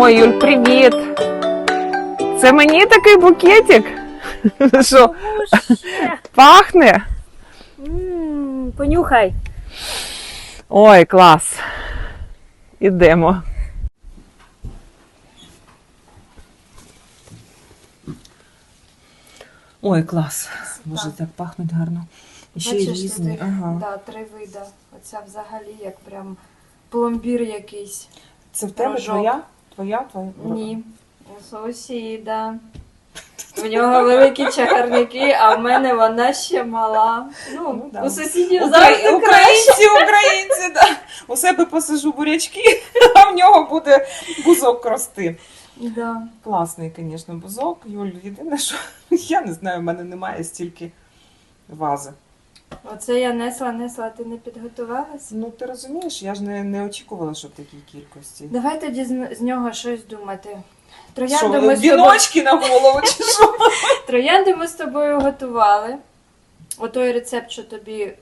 Ой, Юль, привіт! Це мені такий букетик? Що, пахне? М, Понюхай. Ой, клас. Ідемо. Ой, клас. Боже, Так. пахнуть гарно. І ще й Бачиш, різні. тут, Ага. да, три вида. Оця взагалі як прям пломбір якийсь. Це в тебе Рожок. твоя? Твоя? Твоя? Ні. У сусіда. У нього великі чагарники, а в мене вона ще мала. Ну, Ну, да. у сусідів завжди краще. Українці, українці, да. У себе посажу бурячки, а в нього буде бузок рости. Да. Класний, звісно, бузок. Юль, єдине, що я не знаю, в мене немає стільки вази. Оце я несла, несла, ти не підготувалась? Ну, ти розумієш, я ж не, не очікувала, що в такій кількості. Давай тоді з, з нього щось думати. Що, Троянди ми, з тобою, віночки на голову чи що? троянди ми з тобою готували. Отой рецепт, що тобі.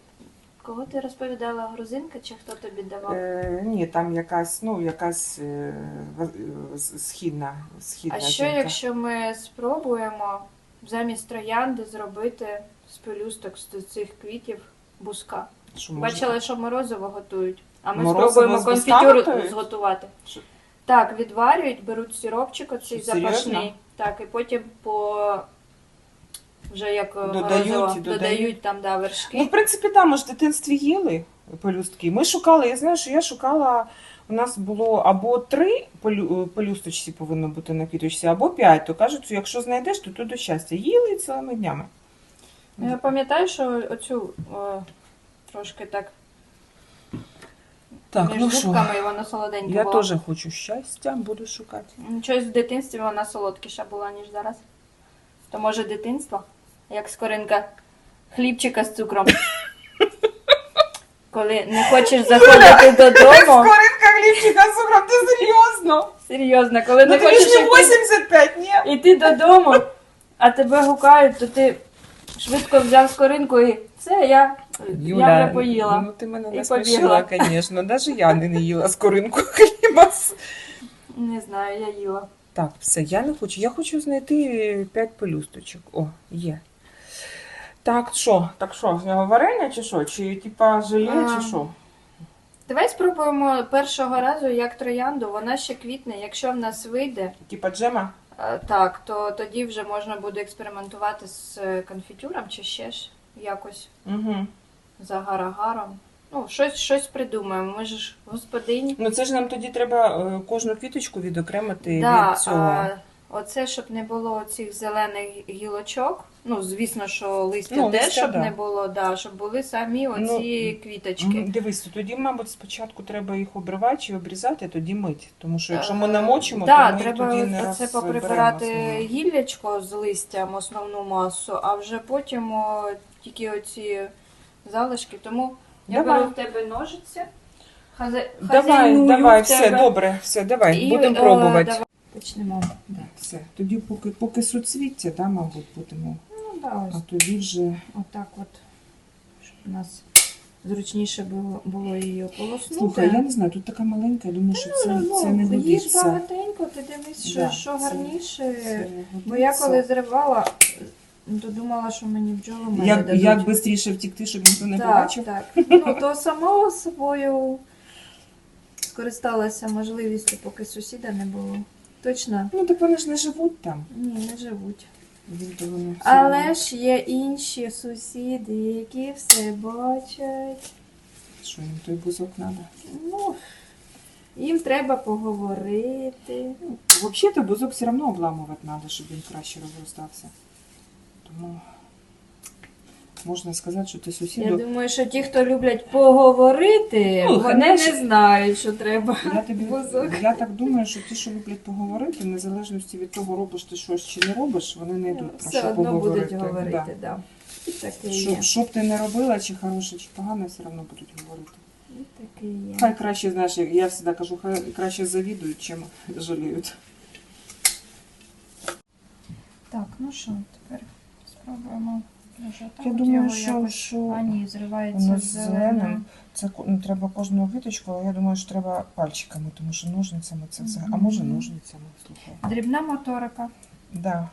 Кого ти розповідала? Грузинка чи хто тобі давав? Е, ні, там якась, ну, якась е, в- е, з- східна, східна А що жінка. якщо ми спробуємо замість троянди зробити з пелюсток з цих квітів буска? Що можна? Бачила, що морозиво готують, а ми Морозиво спробуємо з буска конфітюр готують? зготувати. Що? Так, відварюють, беруть сиропчик оцей Що, серйозно? запашний. Так, і потім по вже як е, Додають, морозиво, додають. додають там да, вершки. Ну, в принципі, там ми ж в дитинстві їли пелюстки. Ми шукали, я знаю, що я шукала. У нас було або три пелю- пелюсточці повинно бути на квіточці, або п'ять. То кажуть, що якщо знайдеш, то тут до щастя. Їли цілими днями. Ну, Я пам'ятаю, що оцю о, трошки так, Так, між ну що, зубками воно солоденьке я теж хочу щастя, буду шукати. Чогось в дитинстві вона солодкіша була, ніж зараз. То може дитинство? Як скоринка хлібчика з цукром. Коли не хочеш заходити додому. Скоринка глівчика з цукром, ти серйозно? Серйозно, коли Ну не тобі хочеш ж не йти, 85, ні? йти додому, а тебе гукають, то ти швидко взяв скоринку і все, я, я вже поїла. Ну ти мене І насмішила, звісно. Навіть я не їла скоринку хліба. Не знаю, я їла. Так, все, я не хочу. Я хочу знайти 5 пелюсточок. О, є. Так, що? Так що, з нього варення чи що? Чи типа желе, А. чи що? Давай спробуємо першого разу як троянду, вона ще квітне, якщо в нас вийде. Типа джема? Е, Так, то тоді вже можна буде експериментувати з е, конфітюром чи ще ж якось Угу. за гарагаром. Ну, щось, щось придумаємо. Ми ж господині. Ну це ж нам тоді треба е, кожну квіточку відокремити Да, від цього. а, оце, щоб не було цих зелених гілочок. Ну, звісно, що листя Ну, теж, листя, щоб да. не було, да, щоб були самі оці квіточки. Дивись, то тоді, мабуть, спочатку треба їх обривати чи обрізати, тоді мить. Тому що якщо ми Е, намочимо, да, то ми треба тоді не розберемо поприбирати гіллячко з листям, основну масу, а вже потім о, тільки оці залишки. Тому я Давай. беру в тебе ножиці. Хазе... Давай, давай, в все, тебе. добре, все, давай, І, будемо е, пробувати. давай. Почнемо. Да, все. Тоді поки, поки суцвіття, да, мабуть, будемо. Ну, да, ось А тоді вже. отак от, щоб у нас зручніше було, було її ополоснути. Слухай, я не знаю, тут така маленька, я думаю, що це, Ну, це не їж багатенько, ти дивись, що, Да, що це- гарніше. Це Бо я годиться. коли зривала, то думала, що мені бджоли мене Як, дадуть. як швидше втікти, щоб ніхто не так, побачив? так. Ну, то само собою скористалася можливістю, поки сусіда не було. Точно? Ну, так вони ж не живуть там. Ні, не живуть. Але ж є інші сусіди, які все бачать. Що їм той бузок треба? Ну, їм треба поговорити. Взагалі-то бузок все одно обламувати треба, щоб він краще розростався. Тому можна сказати, що ти Я сусіду. думаю, що ті, хто люблять поговорити, Ну, вони конечно. не знають, що треба. Я, тобі, Бузок. я так думаю, що ті, що люблять поговорити, в незалежності від того, робиш ти щось чи не робиш, вони не йдуть про Все що одно поговорити. будуть говорити, Да. да. І таке Що, що б ти не робила, чи хороше, чи погане, все одно будуть говорити. І таке є. Хай краще, знаєш, як я завжди кажу, хай краще завідують, чим жаліють. Так, ну що, тепер спробуємо Я думаю, що, що А зривається з зеленим. Це ну, треба кожну квіточку, але я думаю, що треба пальчиками, тому що ножницями це взагалі. А може ножницями, слухай. Дрібна моторика, Да,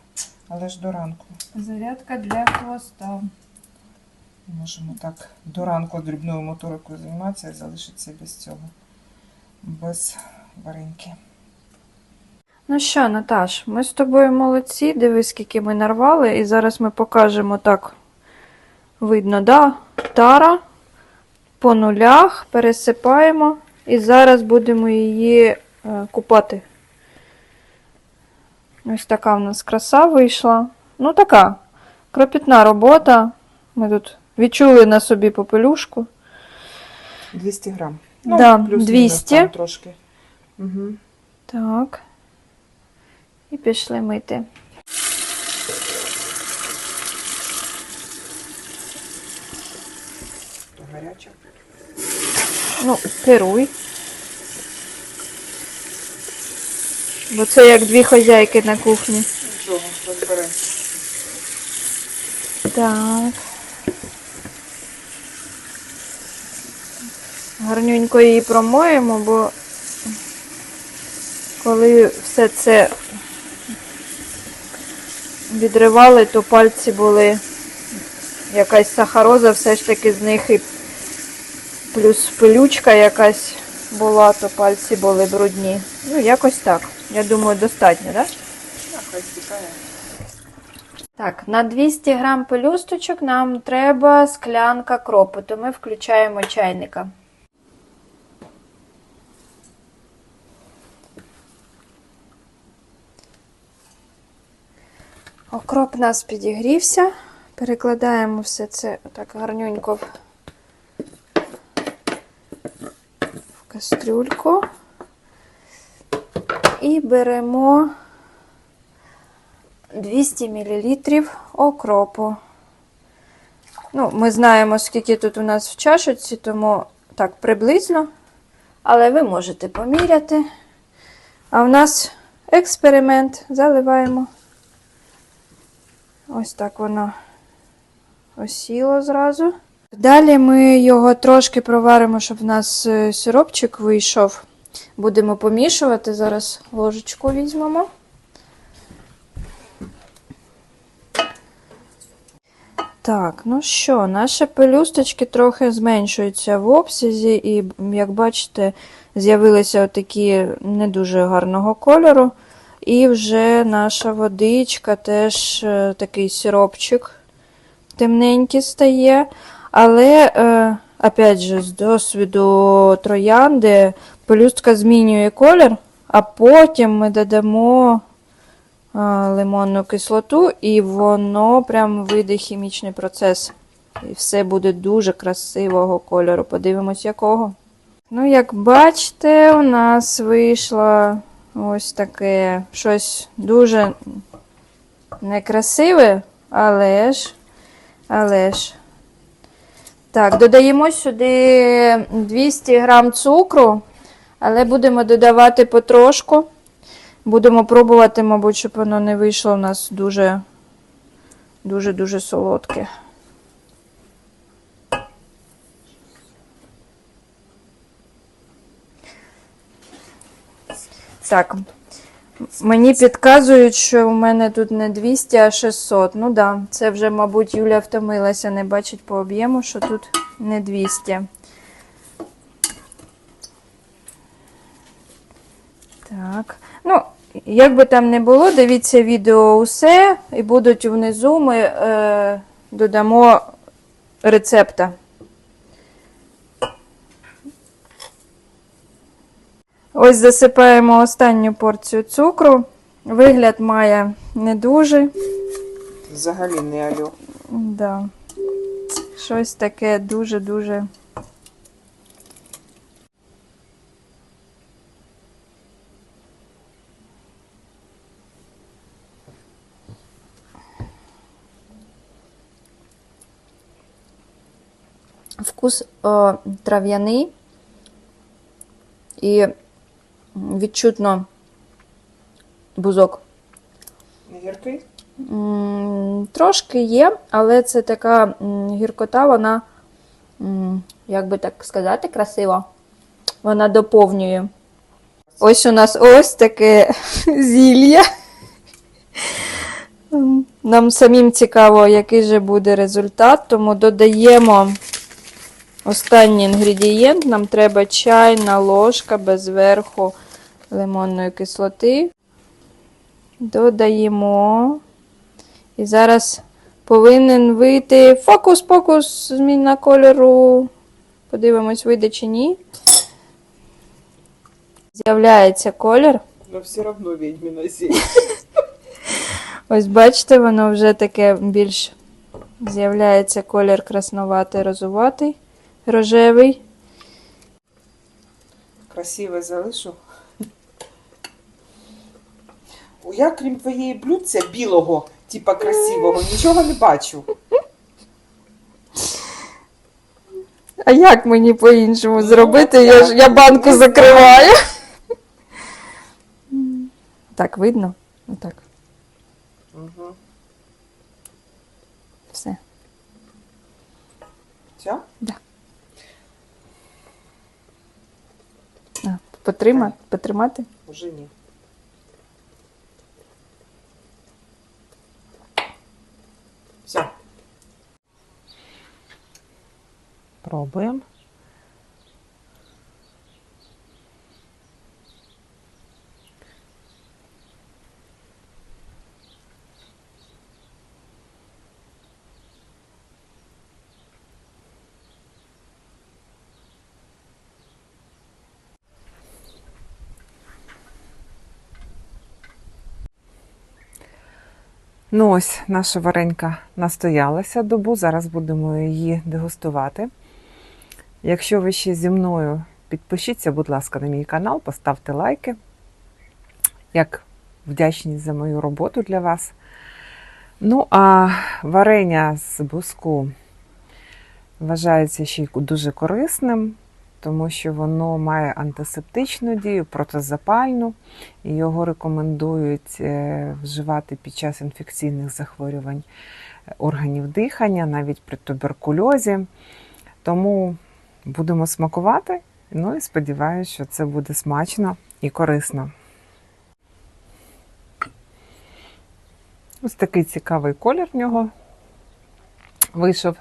але ж до ранку. зарядка для хвоста. Можемо так до ранку дрібною моторикою займатися і залишитися без цього. Без вареньки. Ну що, Наташ, ми з тобою молодці. Дивись, скільки ми нарвали, і зараз ми покажемо так. Видно, да? Тара по нулях пересипаємо і зараз будемо її е, купати. Ось така в нас краса вийшла. Ну, така кропітна робота. Ми тут відчули на собі попелюшку. 200 грам. Да, плюс-мінус 200. там трошки. Угу. Так. І пішли мити. Гаряча. Ну, керуй. Бо це як дві хазяйки на кухні. Нічого, розберемося. Так. Гарненько її промоємо, бо коли все це відривали, то пальці були якась сахароза, все ж таки з них і плюс пилючка якась була, то пальці були брудні. Ну, якось так. Я думаю, достатньо, так? Так, на 200 грам пелюсточок нам треба склянка кропу, то ми включаємо чайника. Окроп у нас підігрівся. Перекладаємо все це так гарнюнько в в кастрюльку. І беремо 200 мл окропу. Ну, ми знаємо, скільки тут у нас в чашечці, тому так приблизно. Але ви можете поміряти. А в нас експеримент. Заливаємо. Ось так воно осіло зразу. Далі ми його трошки проваримо, щоб в нас е, сиропчик вийшов. Будемо помішувати. Зараз ложечку візьмемо. Так, ну що, наші пелюсточки трохи зменшуються в обсязі, і, як бачите, з'явилися такі не дуже гарного кольору. І вже наша водичка теж е, такий сиропчик темненький стає. Але, е, опять же, з досвіду троянди пелюстка змінює колір, а потім ми додамо а, лимонну кислоту, і воно прям вийде хімічний процес. І все буде дуже красивого кольору. Подивимось, якого. Ну, як бачите, у нас вийшло ось таке щось дуже некрасиве, але ж, але ж. Так, додаємо сюди 200 грам цукру, але будемо додавати потрошку. Будемо пробувати, мабуть, щоб воно не вийшло у нас дуже дуже-дуже солодке. Так. Мені підказують, що у мене тут не 200, а 600. Ну так, да, це вже, мабуть, Юля втомилася, не бачить по об'єму, що тут не 200. Так. Ну, як би там не було, дивіться відео усе, і будуть внизу ми е, додамо рецепта. Ось засипаємо останню порцію цукру. Вигляд має не дуже. Взагалі не альо. Да. Щось таке дуже-дуже. Вкус о, трав'яний і відчутно бузок. Гіркий? Трошки є, але це така гіркота, вона, як би так сказати, красиво. Вона доповнює. Ось у нас ось таке зілля. Нам самим цікаво, який же буде результат, тому додаємо останній інгредієнт. Нам треба чайна ложка без верху лимонної кислоти. Додаємо. І зараз повинен вийти фокус-покус, зміна кольору. Подивимось, вийде чи ні. З'являється колір. Но все одно відьмі на сіль. Ось бачите, воно вже таке більш з'являється колір красноватий, розуватий, рожевий. Красиве залишу. Я, крім твоєї блюдця білого, типа красивого, нічого не бачу. А як мені по-іншому зробити? Я ж я банку закриваю. Так, видно? Отак. Угу. Все. Все? А, потрима, потримати? Уже ні. Все. Пробуємо. Ну ось наша варенька настоялася добу. Зараз будемо її дегустувати. Якщо ви ще зі мною, підпишіться, будь ласка, на мій канал, поставте лайки. Як вдячність за мою роботу для вас. Ну, а варення з буску вважається ще й дуже корисним, тому що воно має антисептичну дію, протизапальну, і його рекомендують е, вживати під час інфекційних захворювань органів дихання, навіть при туберкульозі. Тому будемо смакувати. Ну і сподіваюся, що це буде смачно і корисно. Ось такий цікавий колір в нього вийшов.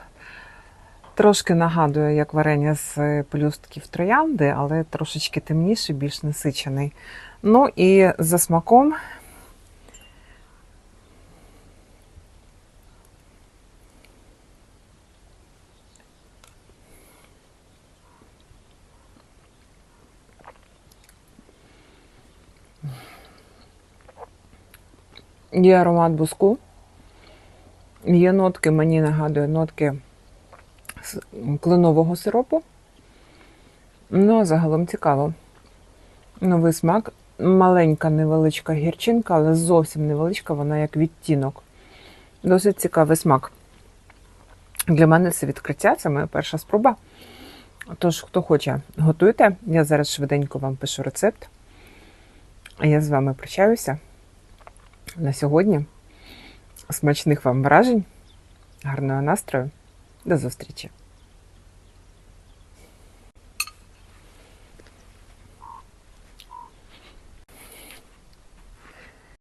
Трошки нагадує, як варення з пелюстків троянди, але трошечки темніший, більш насичений. Ну і за смаком Є аромат буску. Є нотки, мені нагадує нотки кленового сиропу. Ну, а загалом цікаво. Новий смак. Маленька невеличка гірчинка, але зовсім невеличка, вона як відтінок. Досить цікавий смак. Для мене це відкриття, це моя перша спроба. Тож, хто хоче, готуйте. Я зараз швиденько вам пишу рецепт. А я з вами прощаюся на сьогодні. Смачних вам вражень, гарного настрою. До зустрічі!